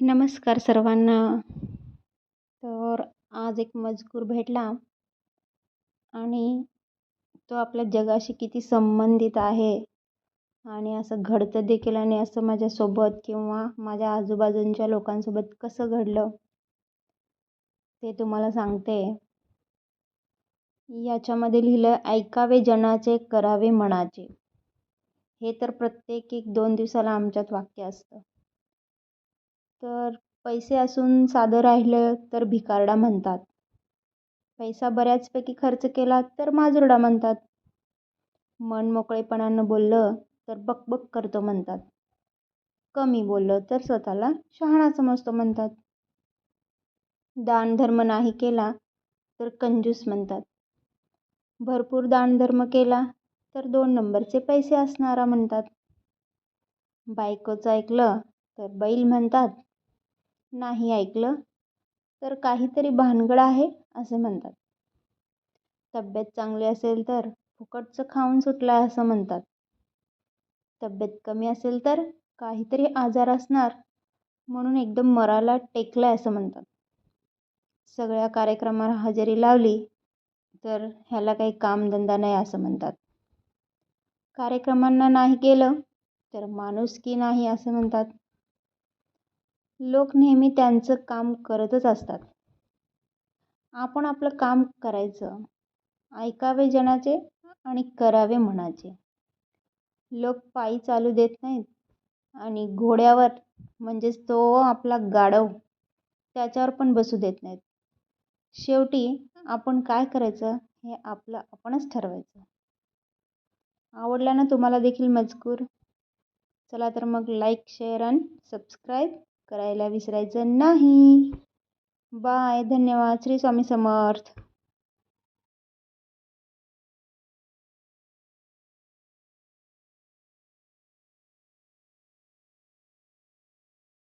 नमस्कार सर्वांना. तर आज एक मजकूर भेटला. आणि तो आपल्या जगाशी किती संबंधित आहे. आणि असं घडतं देखील आणि असं माझ्यासोबत किंवा माझ्या आजूबाजूंच्या लोकांसोबत कसं घडलं ते तुम्हाला सांगते. याच्यामध्ये लिहिलं ऐकावे जनाचे करावे मनाचे. हे तर प्रत्येक एक दोन दिवसाला आमच्यात वाक्य असतं. तर पैसे असून साधं राहिलं तर भिकारडा म्हणतात. पैसा बऱ्याचपैकी खर्च केला तर माजुरडा म्हणतात. मन मोकळेपणानं बोललं तर बकबक करतो म्हणतात. कमी बोललं तर स्वतःला शहाणा समजतो म्हणतात. दानधर्म नाही केला तर कंजूस म्हणतात. भरपूर दानधर्म केला तर दोन नंबरचे पैसे असणारा म्हणतात. बायकोचं ऐकलं तर बैल म्हणतात नाही ऐकलं तर काहीतरी भानगड आहे असे म्हणतात. तब्येत चांगली असेल तर फुकटचं खाऊन सुटलं आहे असं म्हणतात. तब्येत कमी असेल तर काहीतरी आजार असणार म्हणून एकदम मराला टेकलं आहे असं म्हणतात. सगळ्या कार्यक्रमाला हजेरी लावली तर ह्याला काही कामधंदा नाही असं म्हणतात. कार्यक्रमांना नाही गेलं तर माणूस की नाही असं म्हणतात. लोक नेहमी त्यांचं काम करतच असतात. आपण आपलं काम करायचं ऐकावे जनाचे आणि करावे मनाचे लोक पायी चालू देत नाहीत आणि घोड्यावर म्हणजेच तो आपला गाढव त्याच्यावर पण बसू देत नाहीत. शेवटी आपण काय करायचं हे आपलं आपणच ठरवायचं. आवडला ना तुम्हाला देखील मजकूर. चला तर मग लाईक शेअर आणि सबस्क्राईब करायला विसरायचं नाही. बाय धन्यवाद. श्री स्वामी समर्थ.